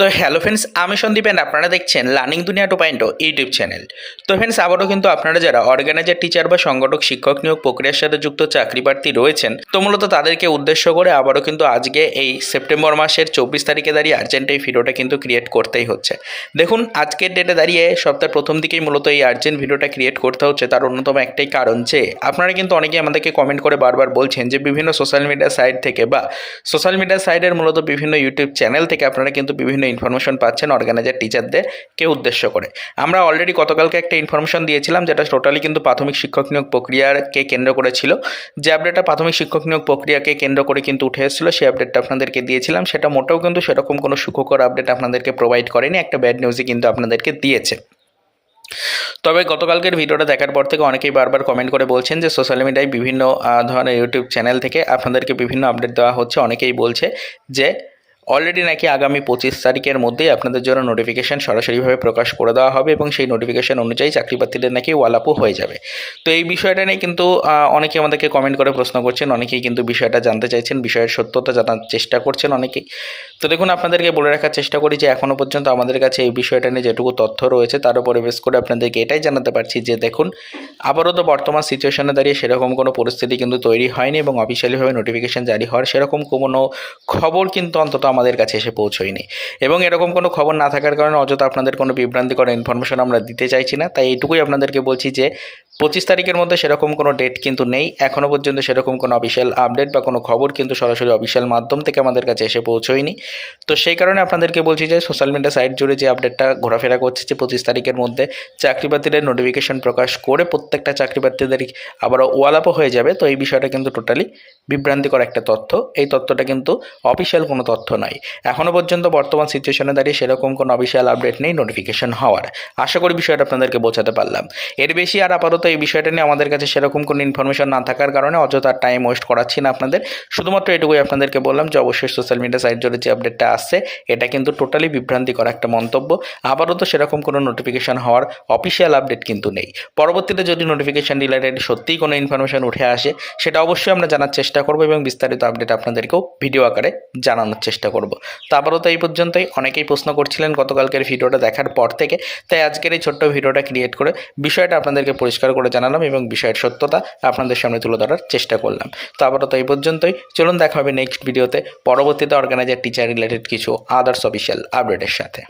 তো hello friends আমি সন্দীপ আপনারা দেখছেন learning Duniya two point YouTube channel তো ফ্রেন্ডস আবারও কিন্তু আপনারা যারা অর্গানাইজার টিচার বা সংগঠক, শিক্ষক নিয়োগ প্রক্রিয়ার সাথে যুক্ত, চাকরি প্রার্থী রয়েছেন, তো মূলত তাদেরকে উদ্দেশ্য করে আবারও কিন্তু আজকে এই সেপ্টেম্বর মাসের চব্বিশ তারিখে দাঁড়িয়ে আর্জেন্ট এই ভিডিওটা কিন্তু ক্রিয়েট করতেই হচ্ছে। দেখুন, আজকের ডেটে দাঁড়িয়ে সপ্তাহের প্রথম দিকেই মূলত এই আর্জেন্ট ভিডিওটা ক্রিয়েট করতে হচ্ছে, তার অন্যতম একটাই কারণ যে, আপনারা কিন্তু অনেকেই আমাদেরকে কমেন্ট করে বারবার বলছেন যে, বিভিন্ন সোশ্যাল মিডিয়া সাইট থেকে বা সোশ্যাল মিডিয়া সাইটের মূলত বিভিন্ন ইউটিউব চ্যানেল থেকে আপনারা কিন্তু বিভিন্ন ইনফরমেশন পাচ্ছেন অর্গানাইজার টিচারদেরকে উদ্দেশ্য করে। আমরা অলরেডি গতকালকে একটা ইনফরমেশন দিয়েছিলাম, যেটা টোটালি কিন্তু প্রাথমিক শিক্ষক নিয়োগ প্রক্রিয়াকে কেন্দ্র করেছিল। যে আপডেটটা প্রাথমিক শিক্ষক নিয়োগ প্রক্রিয়াকে কেন্দ্র করে কিন্তু উঠে এসেছিল, সেই আপডেটটা আপনাদেরকে দিয়েছিলাম। সেটা মোটেও কিন্তু সেরকম কোনো সুখকর আপডেট আপনাদেরকে প্রোভাইড করেনি, একটা ব্যাড নিউজই কিন্তু আপনাদেরকে দিয়েছে। তবে গতকালকের ভিডিওটা দেখার পর থেকে অনেকেই বারবার কমেন্ট করে বলছেন যে সোশ্যাল মিডিয়ায় বিভিন্ন ধরনের ইউটিউব চ্যানেল থেকে আপনাদেরকে বিভিন্ন আপডেট দেওয়া হচ্ছে। অনেকেই বলছে যে অলরেডি নাকি আগামী পঁচিশ তারিখের মধ্যেই আপনাদের জন্য নোটিফিকেশান সরাসরিভাবে প্রকাশ করে দেওয়া হবে এবং সেই নোটিফিকেশান অনুযায়ী চাকরি প্রার্থীদের নাকি ওয়ালাপু হয়ে যাবে। তো এই বিষয়টা নিয়ে কিন্তু অনেকে আমাদেরকে কমেন্ট করে প্রশ্ন করছেন, অনেকেই কিন্তু বিষয়টা জানতে চাইছেন, বিষয়ের সত্যতা জানার চেষ্টা করছেন অনেকেই। তো দেখুন, আপনাদেরকে বলে রাখার চেষ্টা করি যে এখনও পর্যন্ত আমাদের কাছে এই বিষয়টা নিয়ে যেটুকু তথ্য রয়েছে, তার উপরে বেশ করে আপনাদেরকে এটাই জানাতে পারছি যে দেখুন আবারও তো বর্তমান সিচুয়েশনে দাঁড়িয়ে সেরকম কোনো পরিস্থিতি কিন্তু তৈরি হয়নি এবং অফিসিয়ালিভাবে নোটিফিকেশান জারি হওয়ার সেরকম কোনো খবর কিন্তু অন্তত কাছে এসে পৌঁছয়নি। এবং এরকম কোনো খবর না থাকার কারণে অযথা আপনাদের কোনো বিভ্রান্তিকর ইনফরমেশন আমরা দিতে চাইছি না। তাই এইটুকুই আপনাদেরকে বলছি যে, পঁচিশ তারিখের মধ্যে সেরকম কোনো ডেট কিন্তু নেই। এখনও পর্যন্ত সেরকম কোনো অফিসিয়াল আপডেট বা কোনো খবর কিন্তু সরাসরি অফিসিয়াল মাধ্যম থেকে আমাদের কাছে এসে পৌঁছয়নি। তো সেই কারণে আপনাদেরকে বলছি যে সোশ্যাল মিডিয়া সাইট জুড়ে যে আপডেটটা ঘোরাফেরা করছে যে, পঁচিশ তারিখের মধ্যে চাকরি প্রার্থীদের নোটিফিকেশন প্রকাশ করে প্রত্যেকটা চাকরি প্রার্থীদের আবার ওয়ালাপও হয়ে যাবে। তো এই বিষয়টা কিন্তু টোটালি বিভ্রান্তিকর একটা তথ্য। এই তথ্যটা কিন্তু অফিসিয়াল কোনো তথ্য নয়। এখনও পর্যন্ত বর্তমান সিচুয়েশনে দাঁড়িয়ে সেরকম কোনো অফিসিয়াল আপডেট নেই নোটিফিকেশন হওয়ার। আশা করি বিষয়টা আপনাদেরকে বোঝাতে পারলাম। এর বেশি আর আপাতত এই বিষয়টা নিয়ে আমাদের কাছে সেরকম কোনো ইনফরমেশন না থাকার কারণে অযথা টাইম ওয়েস্ট করাচ্ছি না আপনাদের। শুধুমাত্র এটুকুই আপনাদেরকে বললাম যে, অবশ্যই সোশ্যাল মিডিয়া সাইট জুড়ে যে আপডেটটা আসছে, এটা কিন্তু টোটালি বিভ্রান্তিকর একটা মন্তব্য। আপাতত সেরকম কোনো নোটিফিকেশন হওয়ার অফিসিয়াল আপডেট কিন্তু নেই। পরবর্তীতে যদি নোটিফিকেশন রিলেটেড সত্যিই কোনো ইনফরমেশন উঠে আসে, সেটা অবশ্যই আমরা জানার চেষ্টা করব এবং বিস্তারিত আপডেট আপনাদেরকেও ভিডিও আকারে জানানোর চেষ্টা করব। তো আবারও তো এই পর্যন্তই। অনেকেই প্রশ্ন করছিলেন গতকালকের ভিডিওটা দেখার পর থেকে। তাই আজকের এই ছোট্ট ভিডিওটা ক্রিয়েট করে বিষয়টা আপনাদেরকে পরিষ্কার করে জানালাম এবং বিষয়ের সত্যতা আপনাদের সামনে তুলে ধরার চেষ্টা করলাম। তো আবারও তো এই পর্যন্তই। চলুন দেখা হবে নেক্সট ভিডিওতে পরবর্তীতে অর্গানাইজার টিচার রিলেটেড কিছু আদার্স অফিসিয়াল আপডেটের সাথে।